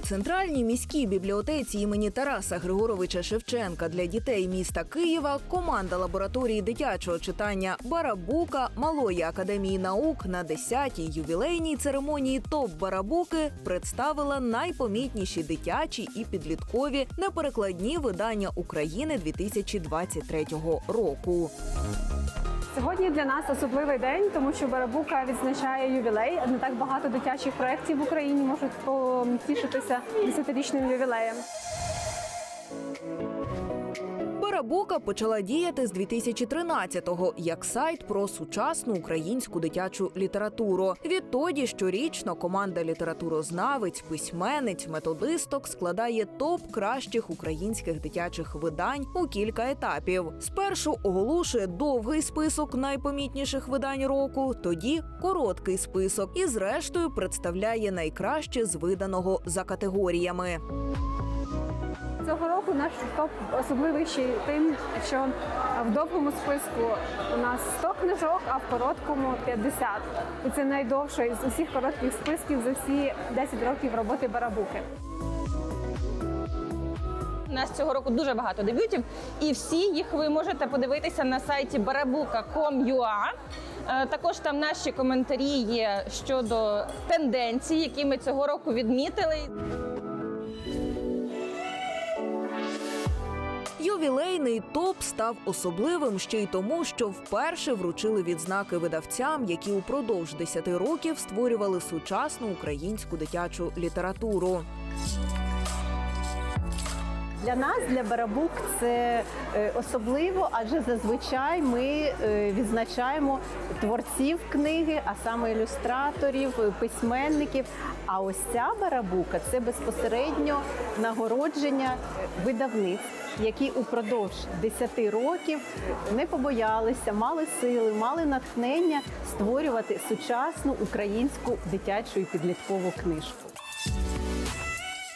центральній міській бібліотеці імені Тараса Григоровича Шевченка для дітей міста Києва команда лабораторії дитячого читання Барабука Малої академії наук на 10-й ювілейній церемонії ТОП Барабуки представила найпомітніші дитячі і підліткові неперекладні видання України 2023 року. Сьогодні для нас особливий день, тому що Барабука відзначає ювілей. Не так багато дитячих проєктів в Україні можуть потішитися 10-річним ювілеєм. Барабука почала діяти з 2013-го як сайт про сучасну українську дитячу літературу. Відтоді щорічно команда літературознавиць, письменниць, методисток складає топ кращих українських дитячих видань у кілька етапів. Спершу оголошує довгий список найпомітніших видань року, тоді короткий список, і зрештою представляє найкраще з виданого за категоріями. Цього року наш топ особливий ще тим, що в довгому списку у нас 100 книжок, а в короткому 50. І це найдовше із усіх коротких списків за всі 10 років роботи Барабуки. У нас цього року дуже багато дебютів, і всі їх ви можете подивитися на сайті barabuka.com.ua. Е, Також там наші коментарі є щодо тенденцій, які ми цього року відмітили. Ювілейний топ став особливим ще й тому, що вперше вручили відзнаки видавцям, які упродовж 10 років створювали сучасну українську дитячу літературу. Для нас, для Барабук, це е, особливо, адже зазвичай ми е, відзначаємо творців книги, а саме ілюстраторів, е, письменників. А ось ця барабука це безпосередньо нагородження видавництв, які упродовж 10 років не побоялися, мали сили, мали натхнення створювати сучасну українську дитячу і підліткову книжку.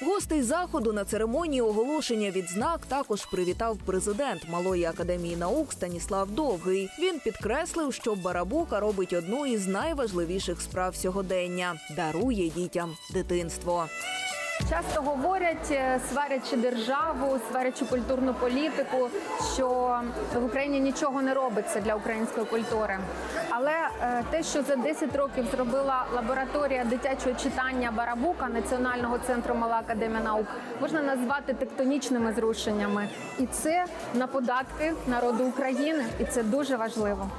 Гостей заходу на церемонії оголошення відзнак також привітав президент Малої академії наук Станіслав Довгий. Він підкреслив, що Барабука робить одну із найважливіших справ сьогодення дарує дітям дитинство. Часто говорять, е, сварячи державу, сварячи культурну політику, що в Україні нічого не робиться для української культури. Але е, те, що за 10 років зробила лабораторія дитячого читання Барабука Національного центру Мала академія наук, можна назвати тектонічними зрушеннями. І це на податки народу України, і це дуже важливо.